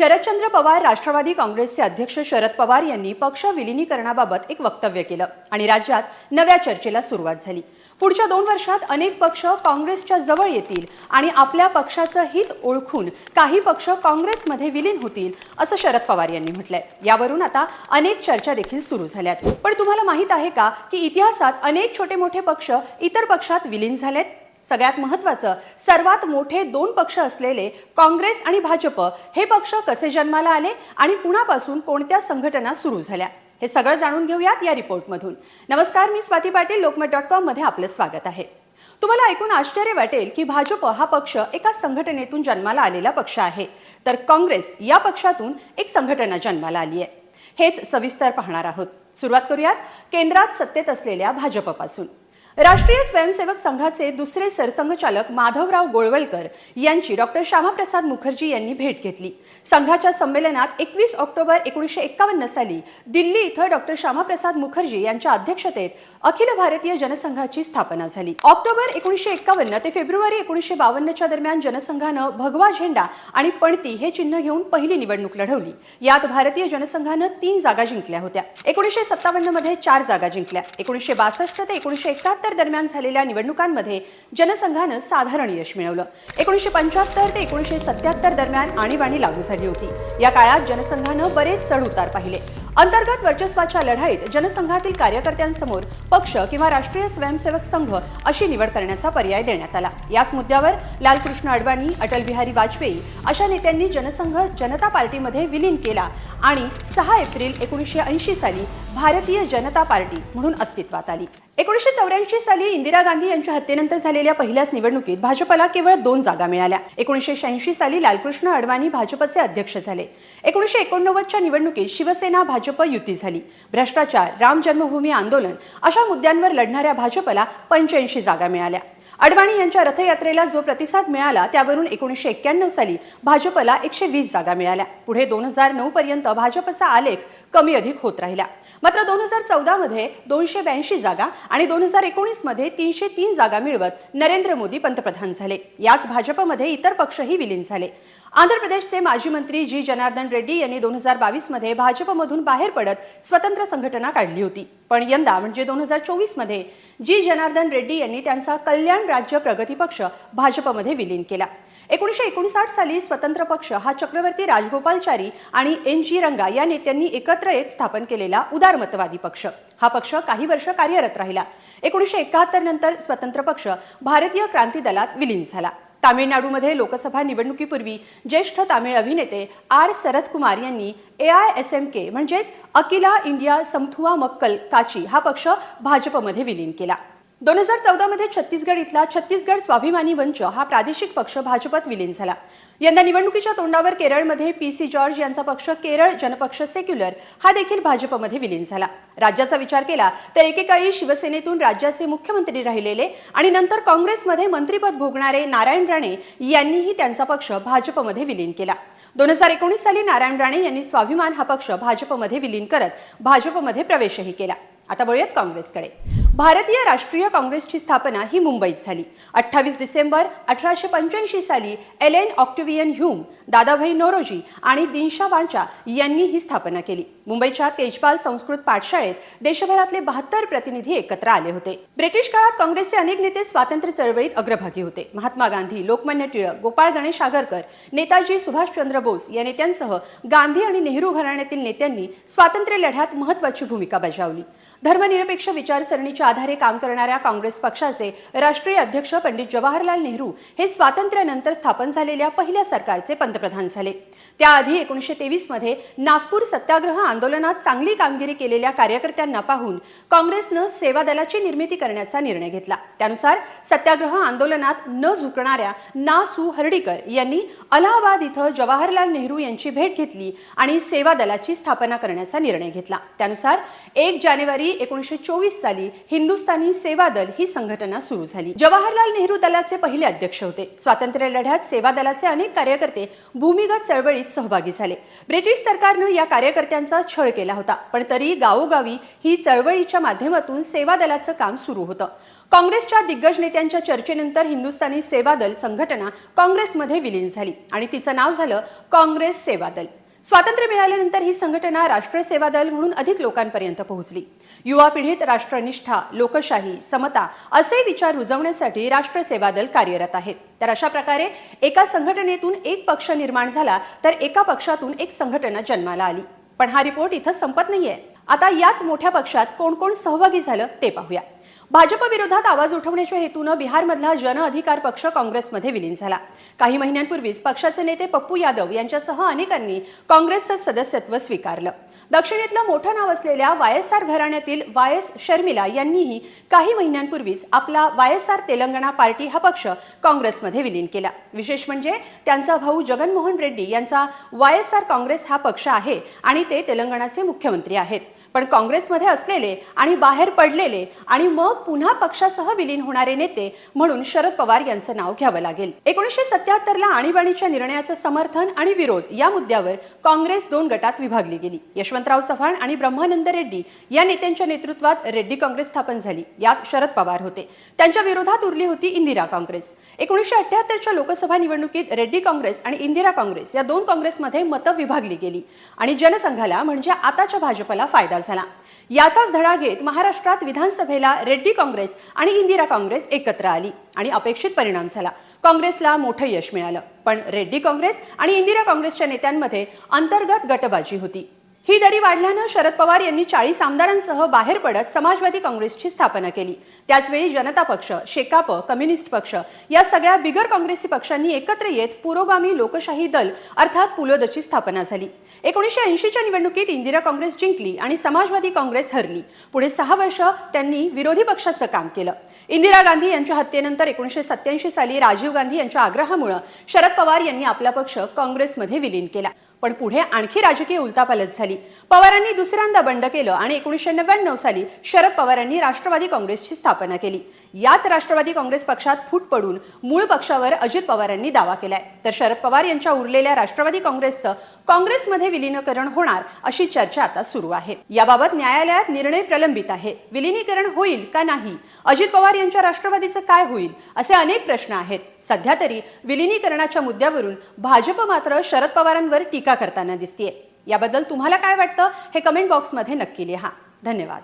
शरदचंद्र पवार राष्ट्रवादी काँग्रेसचे अध्यक्ष शरद पवार यांनी पक्ष विलिनीकरणाबाबत एक वक्तव्य केलं आणि राज्यात नव्या चर्चेला सुरुवात झाली. पुढच्या दोन वर्षात अनेक पक्ष काँग्रेसच्या जवळ येतील आणि आपल्या पक्षाचं हित ओळखून काही पक्ष काँग्रेसमध्ये विलीन होतील असं शरद पवार यांनी म्हटलंय. यावरून आता अनेक चर्चा देखील सुरू झाल्यात. पण तुम्हाला माहीत आहे का की इतिहासात अनेक छोटे मोठे पक्ष इतर पक्षात विलीन झालेत? सगळ्यात महत्वाचं सर्वात मोठे दोन पक्ष असलेले काँग्रेस आणि भाजप हे पक्ष कसे जन्माला आले आणि कुणापासून कोणत्या संघटना सुरू झाल्या हे सगळं जाणून घेऊयात या रिपोर्टमधून. नमस्कार मी स्वाती पाटील लोकमत डॉट कॉममध्ये आपलं स्वागत आहे. तुम्हाला ऐकून आश्चर्य वाटेल की भाजप हा पक्ष एका संघटनेतून जन्माला आलेला पक्ष आहे. तर काँग्रेस या पक्षातून एक संघटना जन्माला आली आहे. हेच सविस्तर पाहणार आहोत. सुरुवात करूयात. केंद्रात सत्तेत असलेल्या भाजपपासून. राष्ट्रीय स्वयंसेवक संघाचे दुसरे सरसंघचालक माधवराव गोळवलकर यांची डॉक्टर श्यामाप्रसाद मुखर्जी यांनी भेट घेतली. संघाच्या संमेलनात एकवीस ऑक्टोबर एकोणीसशे एक्कावन्न साली दिल्ली इथं डॉक्टर श्यामाप्रसाद मुखर्जी यांच्या अध्यक्षतेत अखिल भारतीय जनसंघाची स्थापना झाली. ऑक्टोबर एकोणीसशे एक्कावन्न ते फेब्रुवारी एकोणीसशे बावन्नच्या दरम्यान जनसंघानं भगवा झेंडा आणि पणती हे चिन्ह घेऊन पहिली निवडणूक लढवली. यात भारतीय जनसंघानं तीन जागा जिंकल्या होत्या. एकोणीसशे सत्तावन्नमध्ये चार जागा जिंकल्या. एकोणीसशे बासष्ट ते एकोणीसशे एकाहत्तर दरम्यान झालेल्या निवडणुकांमध्ये जनसंघानं साधारण यश मिळवलं. एकोणीसशे पंच्याहत्तर ते एकोणीसशे सत्याहत्तर दरम्यान आणीबाणी लागू झाली होती. या काळात जनसंघानं बरेच चढ उतार पाहिले. अंतर्गत वर्चस्वाच्या लढाईत जनसंघातील कार्यकर्त्यांसमोर पक्ष किंवा राष्ट्रीय स्वयंसेवक संघ अशी निवड करण्याचा पर्याय देण्यात आला. याच मुद्द्यावर लालकृष्ण अडवाणी अटल बिहारी वाजपेयी अशा नेत्यांनी जनसंघ जनता पार्टीमध्ये विलीन केला आणि सहा एप्रिल एकोणीसशे ऐंशी साली भारतीय जनता पार्टी म्हणून अस्तित्वात आली. एकोणीसशे चौऱ्याऐंशी साली इंदिरा गांधी यांच्या हत्येनंतर झालेल्या पहिल्याच निवडणुकीत भाजपला केवळ दोन जागा मिळाल्या. एकोणीसशे शहाऐंशी साली लालकृष्ण अडवाणी भाजपचे अध्यक्ष झाले. एकोणीसशे एकोणनव्वदच्या निवडणुकीत शिवसेना भाजप युती झाली. भ्रष्टाचार राम जन्मभूमी आंदोलन अशा मुद्द्यांवर लढणाऱ्या भाजपला पंच्याऐंशी जागा मिळाल्या. अडवाणी यांच्या रथयात्रेला जो प्रतिसाद मिळाला त्यावरून एकोणीसशे एक्क्याण्णव साली भाजपला एकशे वीस जागा मिळाल्या. पुढे दोन हजार नऊ पर्यंत भाजपचा आलेख कमी अधिक होत राहिला. मात्र दोन हजार चौदामध्ये दोनशे ब्याऐंशी जागा आणि दोन हजार एकोणीसमध्ये तीनशे तीन जागा मिळवत नरेंद्र मोदी पंतप्रधान झाले. याच भाजपमध्ये इतर पक्षही विलीन झाले. आंध्र प्रदेशचे माजी मंत्री जी जनार्दन रेड्डी यांनी दोन हजार बावीसमध्ये भाजपमधून बाहेर पडत स्वतंत्र संघटना काढली होती. पण यंदा म्हणजे दोन हजार चोवीसमध्ये जी जनार्दन रेड्डी यांनी त्यांचा कल्याण राज्य प्रगती पक्ष भाजपमध्ये विलीन केला. एकोणीसशे एकोणसाठ साली स्वतंत्र पक्ष हा चक्रवर्ती राजगोपालचारी आणि एन जी रंगा या नेत्यांनी एकत्र येत स्थापन केलेला उदारमतवादी पक्ष. हा पक्ष काही वर्ष कार्यरत राहिला. एकोणीसशे एकाहत्तर नंतर स्वतंत्र पक्ष भारतीय क्रांती दलात विलीन झाला. तामिळनाडूमध्ये लोकसभा निवडणुकीपूर्वी ज्येष्ठ तामिळ अभिनेते आर शरदकुमार यांनी A I S M K म्हणजेच अकिला इंडिया समथुआ मक्कल काची हा पक्ष भाजपमध्ये विलीन केला. दोन हजार चौदा मध्ये छत्तीसगड इथला छत्तीसगड स्वाभिमानी मंच हा प्रादेशिक पक्ष भाजपत विलीन झाला. यंदा निवडणुकीच्या तोंडावर केरळमध्ये पी सी जॉर्ज यांचा पक्ष केरळ जनपक्ष सेक्युलर हा देखील भाजपमध्ये विलीन झाला. राज्याचा विचार केला तर एकेकाळी शिवसेनेतून राज्याचे मुख्यमंत्री राहिलेले आणि नंतर काँग्रेसमध्ये मंत्रीपद भोगणारे नारायण राणे यांनीही त्यांचा पक्ष भाजपमध्ये विलीन केला. दोन हजार एकोणीस साली नारायण राणे यांनी स्वाभिमान हा पक्ष भाजपमध्ये विलीन करत भाजपमध्ये प्रवेशही केला. आता वळूयात काँग्रेसकडे. भारतीय राष्ट्रीय काँग्रेसची स्थापना ही मुंबईत झाली. अठ्ठावीस डिसेंबर अठराशे पंच्याऐंशी साली L N Octavian Hume Dadabhai Naoroji आणि दिनशा वांचा यांनी ही स्थापना केली. मुंबईच्या तेजपाल संस्कृत पाठशाळेत देशभरातले बहात्तर प्रतिनिधी एकत्र आले होते. ब्रिटिश काळात काँग्रेसचे अनेक नेते स्वातंत्र्य चळवळीत अग्रभागी होते. महात्मा गांधी लोकमान्य टिळक गोपाळ गणेश आगरकर नेताजी सुभाषचंद्र बोस या नेत्यांसह गांधी आणि नेहरू घराण्यातील नेत्यांनी स्वातंत्र्य लढ्यात महत्वाची भूमिका बजावली. धर्मनिरपेक्ष विचारसरणीच्या आधारे काम करणाऱ्या काँग्रेस पक्षाचे राष्ट्रीय अध्यक्ष पंडित जवाहरलाल नेहरू हे स्वातंत्र्यानंतर स्थापन झालेल्या पहिल्या सरकारचे पंतप्रधान झाले. त्याआधी एकोणीसशे तेवीसमध्ये नागपूर सत्याग्रह आंदोलनात चांगली कामगिरी केलेल्या कार्यकर्त्यांना पाहून काँग्रेसनं सेवा दलाची निर्मिती करण्याचा निर्णय घेतला. त्यानुसार सत्याग्रह आंदोलनात न झुकणाऱ्या ना सु हर्डीकर यांनी अलाहाबाद इथं जवाहरलाल नेहरू यांची भेट घेतली आणि सेवा दलाची स्थापना करण्याचा निर्णय घेतला. त्यानुसार एक जानेवारी एकोणीसशे चोवीस साली हिंदुस्थानी सेवा दल ही संघटना सुरू झाली. जवाहरलाल नेहरू दलाचे पहिले अध्यक्ष होते. स्वातंत्र्य लढ्यात सेवा दलाचे अनेक कार्यकर्ते भूमिगत चळवळीत सहभागी झाले. ब्रिटिश सरकारनं या कार्यकर्त्यांचा छळ केला होता पण तरी गावोगावी ही चळवळीच्या माध्यमातून सेवा दलाचं काम सुरू होतं. काँग्रेसच्या दिग्गज नेत्यांच्या चर्चेनंतर हिंदुस्थानी सेवा दल संघटना काँग्रेसमध्ये विलीन झाली आणि तिचं नाव झालं काँग्रेस सेवा दल स्वातंत्र्य मिळाल्यानंतर ही संघटना राष्ट्रीय सेवा दल म्हणून अधिक लोकांपर्यंत पोहोचली. युवा पिढीत राष्ट्रनिष्ठा लोकशाही समता असे विचार रुजवण्यासाठी राष्ट्रसेवा दल कार्यरत आहे. तर अशा प्रकारे एका संघटनेतून एक पक्ष निर्माण झाला तर एका पक्षातून एक संघटना जन्माला आली. पण हा रिपोर्ट इथं संपत नाहीये. आता याच मोठ्या पक्षात कोण कोण सहभागी झालं ते पाहूया. भाजप विरोधात आवाज उठवण्याच्या हेतूनं बिहारमधला जन अधिकार पक्ष काँग्रेसमध्ये विलीन झाला. काही महिन्यांपूर्वीच पक्षाचे नेते पप्पू यादव यांच्यासह अनेकांनी काँग्रेसचं सदस्यत्व स्वीकारलं. दक्षिणेतलं मोठं नाव असलेल्या वाय एस आर घराण्यातील वाय एस शर्मिला यांनीही काही महिन्यांपूर्वीच आपला Y S R Telangana party हा पक्ष काँग्रेसमध्ये विलीन केला. विशेष म्हणजे त्यांचा भाऊ जगनमोहन रेड्डी यांचा वाय एस आर काँग्रेस हा पक्ष आहे आणि ते तेलंगणाचे मुख्यमंत्री आहेत. पण काँग्रेसमध्ये असलेले आणि बाहेर पडलेले आणि मग पुन्हा पक्षासह विलीन होणारे नेते म्हणून शरद पवार यांचं नाव घ्यावं लागेल. एकोणीसशे सत्याहत्तरला आणीबाणीच्या निर्णयाचं समर्थन आणि विरोध या मुद्द्यावर काँग्रेस दोन गटात विभागली गेली. यशवंतराव चव्हाण आणि ब्रह्मानंद रेड्डी या नेत्यांच्या नेतृत्वात रेड्डी काँग्रेस स्थापन झाली. यात शरद पवार होते. त्यांच्या विरोधात उरली होती इंदिरा काँग्रेस. एकोणीसशे अठ्याहत्तरच्या लोकसभा निवडणुकीत रेड्डी काँग्रेस आणि इंदिरा काँग्रेस या दोन काँग्रेसमध्ये मतं विभागली गेली. आणि जनसंघाला म्हणजे आताच्या भाजपला फायदा झाला. याचाच धडा घेत महाराष्ट्रात विधानसभेला रेड्डी काँग्रेस आणि इंदिरा काँग्रेस एकत्र आली आणि अपेक्षित परिणाम झाला. काँग्रेसला मोठं यश मिळालं पण रेड्डी काँग्रेस आणि इंदिरा काँग्रेसच्या नेत्यांमध्ये अंतर्गत गटबाजी होती. ही दरी वाढल्यानं शरद पवार यांनी चाळीस आमदारांसह बाहेर पडत समाजवादी काँग्रेसची स्थापना केली. त्याचवेळी जनता पक्ष शेकाप कम्युनिस्ट पक्ष या सगळ्या बिगर काँग्रेसी पक्षांनी एकत्र येत पुरोगामी लोकशाही दल अर्थात पुलोदची स्थापना झाली. एकोणीसशे ऐंशीच्या निवडणुकीत इंदिरा काँग्रेस जिंकली आणि समाजवादी काँग्रेस हरली. पुढे सहा वर्ष त्यांनी विरोधी पक्षाचं काम केलं. इंदिरा गांधी यांच्या हत्येनंतर एकोणीसशे सत्याऐंशी साली राजीव गांधी यांच्या आग्रहामुळे शरद पवार यांनी आपला पक्ष काँग्रेसमध्ये विलीन केला. पण पुढे आणखी राजकीय उलतापालत झाली. पवारांनी दुसऱ्यांदा बंड केलं आणि एकोणीसशे नव्याण्णव साली शरद पवारांनी राष्ट्रवादी काँग्रेसची स्थापना केली. याच राष्ट्रवादी काँग्रेस पक्षात फूट पडून मूळ पक्षावर अजित पवारांनी दावा केलाय. तर शरद पवार यांच्या उरलेल्या राष्ट्रवादी काँग्रेसचं काँग्रेसमध्ये विलीनीकरण होणार अशी चर्चा आता सुरू आहे. याबाबत न्यायालयात निर्णय प्रलंबित आहे. विलीनीकरण होईल का नाही? अजित पवार यांच्या राष्ट्रवादीचं काय होईल? असे अनेक प्रश्न आहेत. सध्या तरी विलिनीकरणाच्या मुद्द्यावरून भाजप मात्र शरद पवारांवर टीका करताना दिसतीये. याबद्दल तुम्हाला काय वाटतं? हे कमेंट बॉक्समध्ये नक्की लिहा. धन्यवाद.